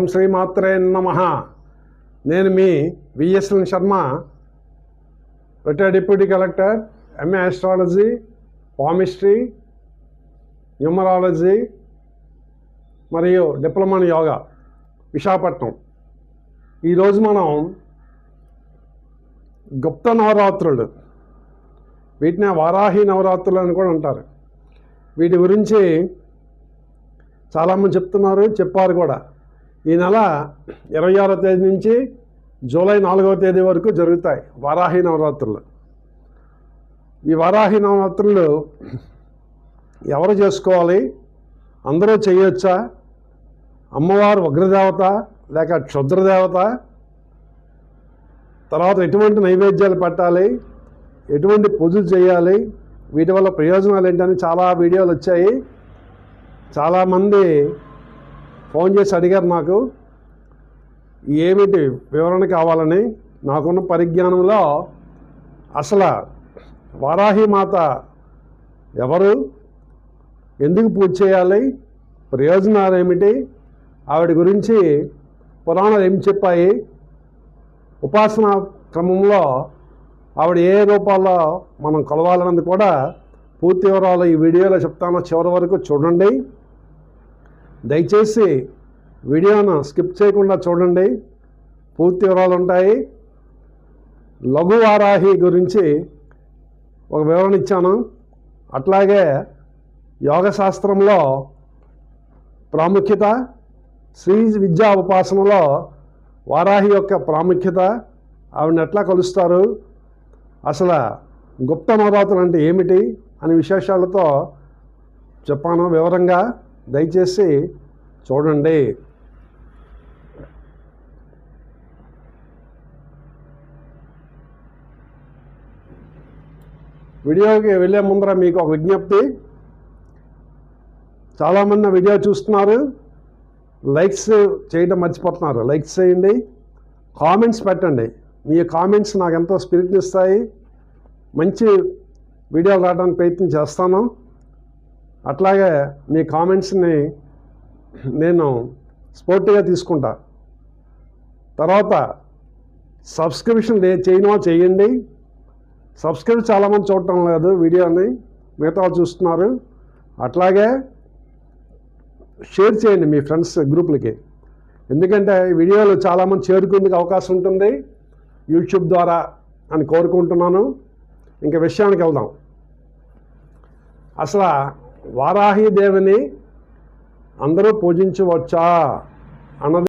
ఓం శ్రీమాత్రే నమ. నేను మీ VSN Sharma retired deputy collector MA astrology palmistry numerology మరియు డిప్లొమా యోగా విశాఖపట్నం. ఈరోజు మనం గుప్త నవరాత్రులు వీటిని వారాహి నవరాత్రులు అని కూడా అంటారు. వీటి గురించి చాలామంది చెప్తున్నారు చెప్పారు కూడా. ఈ నెల ఇరవై ఆరో తేదీ నుంచి జూలై నాలుగవ తేదీ వరకు జరుగుతాయి వారాహి నవరాత్రులు. ఈ వారాహి నవరాత్రులు ఎవరు చేసుకోవాలి? అందరూ చేయొచ్చా? అమ్మవారు ఉగ్రదేవత లేక క్షుద్రదేవత? తర్వాత ఎటువంటి నైవేద్యాలు పెట్టాలి? ఎటువంటి పూజలు చేయాలి? వీటి వల్ల ప్రయోజనాలు ఏంటని చాలా వీడియోలు వచ్చాయి. చాలామంది ఫోన్ చేసి అడిగారు నాకు ఏమిటి వివరణ కావాలని? నాకున్న పరిజ్ఞానంలో అసలు వారాహి మాత ఎవరు? ఎందుకు పూజ చేయాలి? ప్రయోజనాలు ఏమిటి? ఆవిడ గురించి పురాణాలు ఏం చెప్పాయి? ఉపాసన క్రమంలో ఆవిడ ఏ రూపాల్లో మనం కొలవాలన్నది కూడా పూర్తి వివరాలు ఈ వీడియోలో చెప్తాను. చివరి వరకు చూడండి. దయచేసి వీడియోను స్కిప్ చేయకుండా చూడండి. పూర్తి వివరాలు ఉంటాయి. లఘు వారాహి గురించి ఒక వివరణ ఇచ్చాను. అట్లాగే యోగ శాస్త్రంలో ప్రాముఖ్యత శ్రీ విద్యా ఉపాసనలో వారాహి యొక్క ప్రాముఖ్యత ఆవిడని ఎట్లా కొలుస్తారు అసలు గుప్త నవరాత్రులు అంటే ఏమిటి అనే విశేషాలతో చెప్పాను వివరంగా. దయచేసి చూడండి. వీడియోకి వెళ్ళే ముందర మీకు ఒక విజ్ఞప్తి. చాలామంది వీడియో చూస్తున్నారు. లైక్స్ చేయడం మర్చిపోతున్నారు. లైక్స్ చేయండి. కామెంట్స్ పెట్టండి. మీ కామెంట్స్ నాకు ఎంతో స్పిరిట్ని ఇస్తాయి. మంచి వీడియోలు రావడానికి ప్రయత్నం చేస్తాను. అట్లాగే మీ కామెంట్స్ని నేను స్పోర్టివ్గా తీసుకుంటా. తర్వాత సబ్స్క్రిప్షన్ చేయనో చేయండి. సబ్స్క్రైబ్ చాలామంది చూడటం లేదు వీడియోని మిగతా వాళ్ళు చూస్తున్నారు. అట్లాగే షేర్ చేయండి మీ ఫ్రెండ్స్ గ్రూపులకి. ఎందుకంటే వీడియోలు చాలామంది చేరుకుందుకు అవకాశం ఉంటుంది. యూట్యూబ్ ద్వారా అని కోరుకుంటున్నాను. ఇంకా విషయానికి వెళ్దాం. అసలు వారాహి దేవిని అందరూ పూజించవచ్చా? అన్నది